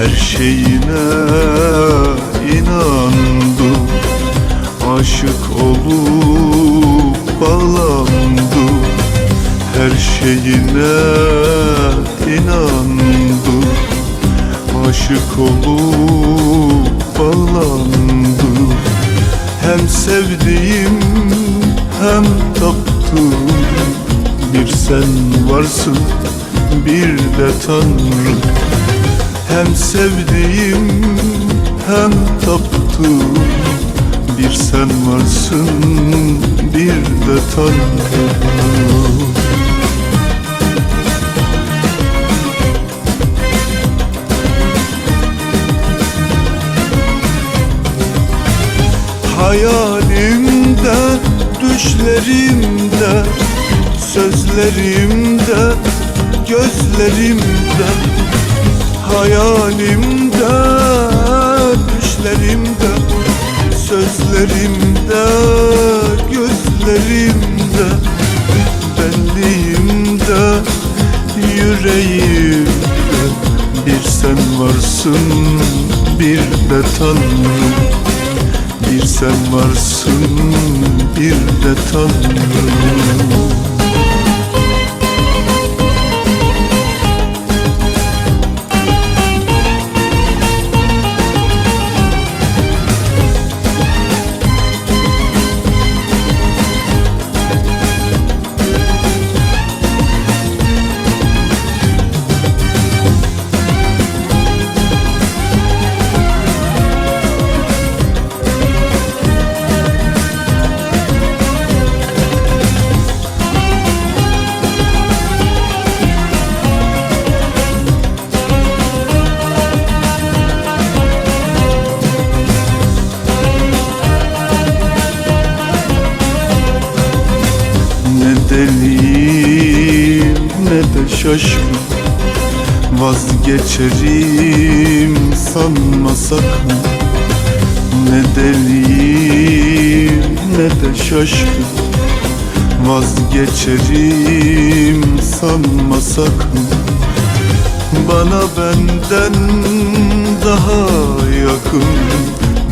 Her şeyine inandım. Aşık olup bağlandım. Her şeyine inandım. Aşık olup bağlandım. Hem sevdiğim hem taptım Bir sen varsın bir de Tanrım Hem sevdiğim hem taptım Bir sen varsın bir de Tanrım. Hayalimde, düşlerimde, sözlerimde, gözlerimde Hayalimde, düşlerimde, sözlerimde, gözlerimde Benliğimde, yüreğimde Bir sen varsın, bir de Tanrım. Bir sen varsın bir de Tanrım şaşkın Vazgeçerim sanma sakın Ne deliyim ne de şaşkın. Vazgeçerim sanma sakın Bana benden daha yakın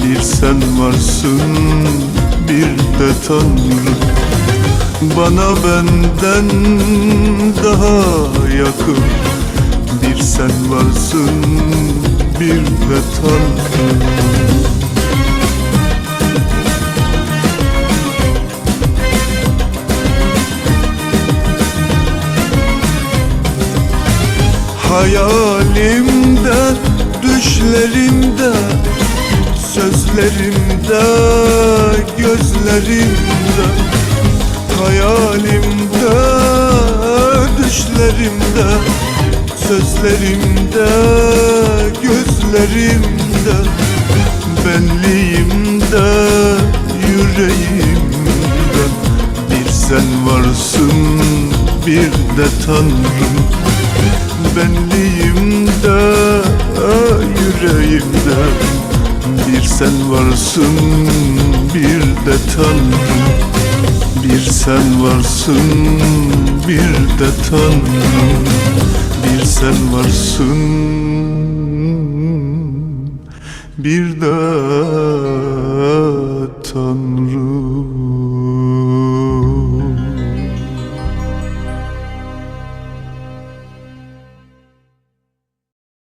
Bir sen varsın bir de Tanrım bana benden daha yakın Bir sen varsın bir de Tanrım Hayalimde, düşlerimde, sözlerimde, gözlerimde Hayalimde, düşlerimde, sözlerimde, gözlerimde Benliğimde, yüreğimde. Bir sen varsın, bir de Tanrım. Benliğimde, yüreğimde. Bir sen varsın, bir de Tanrım bir sen varsın bir de Tanrım. Bir sen varsın bir de Tanrım.